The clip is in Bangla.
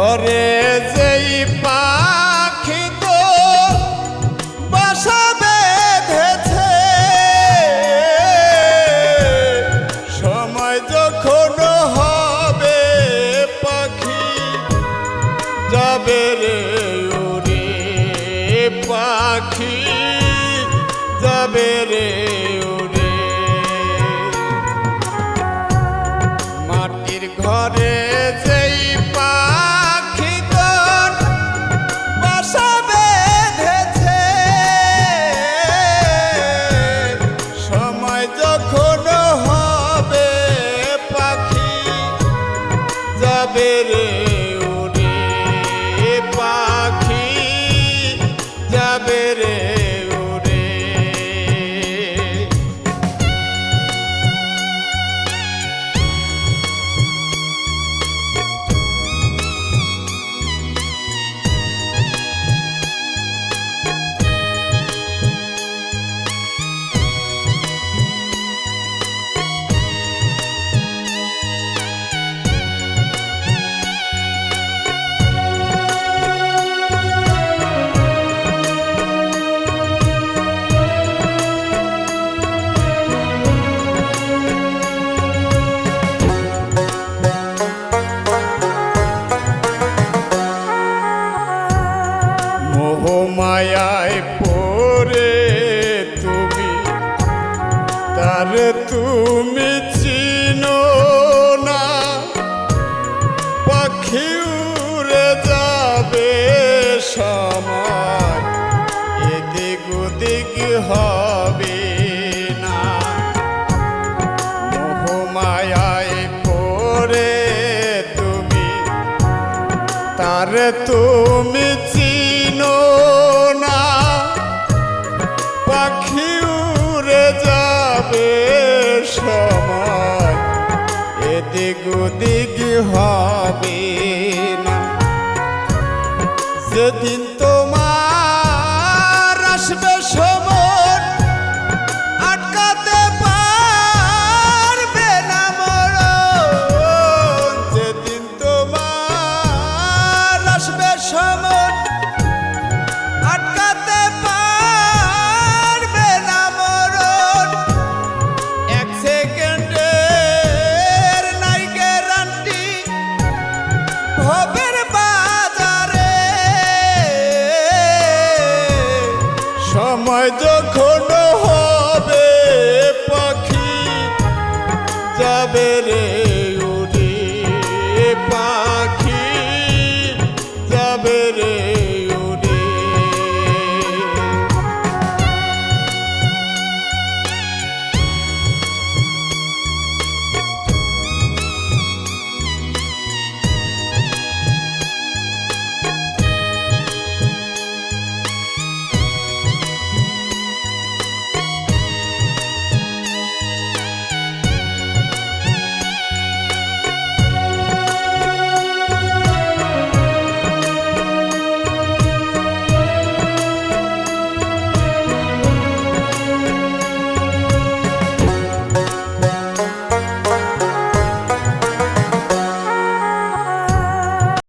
ঘরে যেই পাখি তো বাসা বেঁধেছে। সময় যখন হবে পাখি, যাবে রে উড়ে পাখি, যাবে রে যাবে মোহমায়ায় পরে তুমি। তার তুমি চিনো না। পাখি উড়ে যাবে সময়। এদিক ওদিক হবে তার তুমি চিনো না। পাখি উড়ে যাবে সময়, এদিক ওদিক হবে না। যেদিন তোমার আসবে সময়। my dog.